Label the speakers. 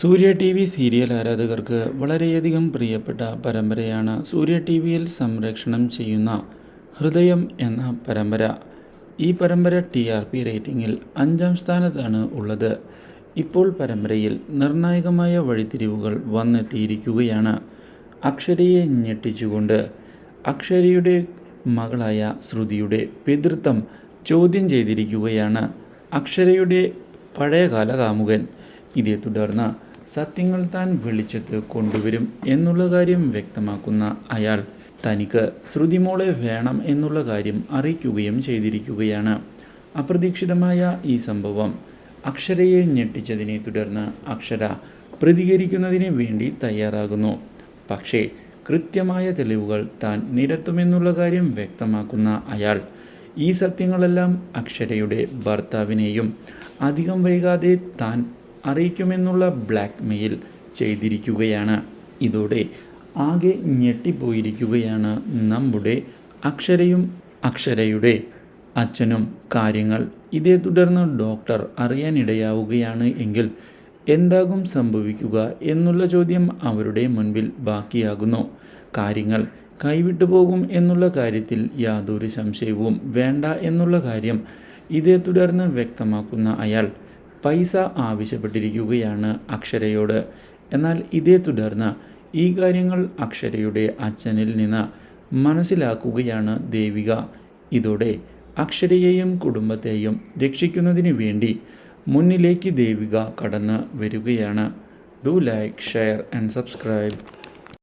Speaker 1: സൂര്യ T V serial ആരാധകർക്ക് വളരെയധികം പ്രിയപ്പെട്ട പരമ്പരയാണ് സൂര്യ ടി വിയിൽ സംരക്ഷണം ചെയ്യുന്ന ഹൃദയം എന്ന പരമ്പര. ഈ പരമ്പര ടി ആർ പി റേറ്റിംഗിൽ അഞ്ചാം സ്ഥാനത്താണ് ഉള്ളത്. ഇപ്പോൾ പരമ്പരയിൽ നിർണായകമായ വഴിത്തിരിവുകൾ വന്നെത്തിയിരിക്കുകയാണ്. അക്ഷരയെ ഞെട്ടിച്ചുകൊണ്ട് അക്ഷരയുടെ മകളായ ശ്രുതിയുടെ പിതൃത്വം ചോദ്യം ചെയ്തിരിക്കുകയാണ്. അക്ഷരയുടെ പഴയകാല കാമുകൻ. ഇതേ തുടർന്ന് സത്യങ്ങൾ താൻ വെളിച്ചത്ത് കൊണ്ടുവരും എന്നുള്ള കാര്യം വ്യക്തമാക്കുന്ന അയാൾ തനിക്ക് ശ്രുതിമോളെ വേണം എന്നുള്ള കാര്യം അറിയിക്കുകയും ചെയ്തിരിക്കുകയാണ്. അപ്രതീക്ഷിതമായ ഈ സംഭവം അക്ഷരയെ ഞെട്ടിച്ചതിനെ തുടർന്ന് അക്ഷര പ്രതികരിക്കുന്നതിന് വേണ്ടി തയ്യാറാകുന്നു. പക്ഷേ കൃത്യമായ തെളിവുകൾ താൻ നിരത്തുമെന്നുള്ള കാര്യം വ്യക്തമാക്കുന്ന അയാൾ ഈ സത്യങ്ങളെല്ലാം അക്ഷരയുടെ ഭർത്താവിനെയും അധികം വൈകാതെ താൻ അറിയിക്കുമെന്നുള്ള ബ്ലാക്ക് മെയിൽ ചെയ്തിരിക്കുകയാണ്. ഇതോടെ ആകെ ഞെട്ടിപ്പോയിരിക്കുകയാണ് നമ്മുടെ അക്ഷരയും അക്ഷരയുടെ അച്ഛനും കാര്യങ്ങൾ. ഇതേ തുടർന്ന് ഡോക്ടർ അറിയാനിടയാവുകയാണ് എങ്കിൽ എന്താകും സംഭവിക്കുക എന്നുള്ള ചോദ്യം അവരുടെ മുൻപിൽ ബാക്കിയാകുന്നു. കാര്യങ്ങൾ കൈവിട്ടു പോകും എന്നുള്ള കാര്യത്തിൽ യാതൊരു സംശയവും വേണ്ട എന്നുള്ള കാര്യം ഇതേ തുടർന്ന് വ്യക്തമാക്കുന്ന അയാൾ പൈസ ആവശ്യപ്പെട്ടിരിക്കുകയാണ് അക്ഷരയോട്. എന്നാൽ ഇതേ തുടർന്ന് ഈ കാര്യങ്ങൾ അക്ഷരയുടെ അച്ഛനിൽ നിന്ന് മനസ്സിലാക്കുകയാണ് ദേവിക. ഇതോടെ അക്ഷരയെയും കുടുംബത്തെയും രക്ഷിക്കുന്നതിന് വേണ്ടി മുന്നിലേക്ക് ദേവിക കടന്ന് വരികയാണ്. Do like share and subscribe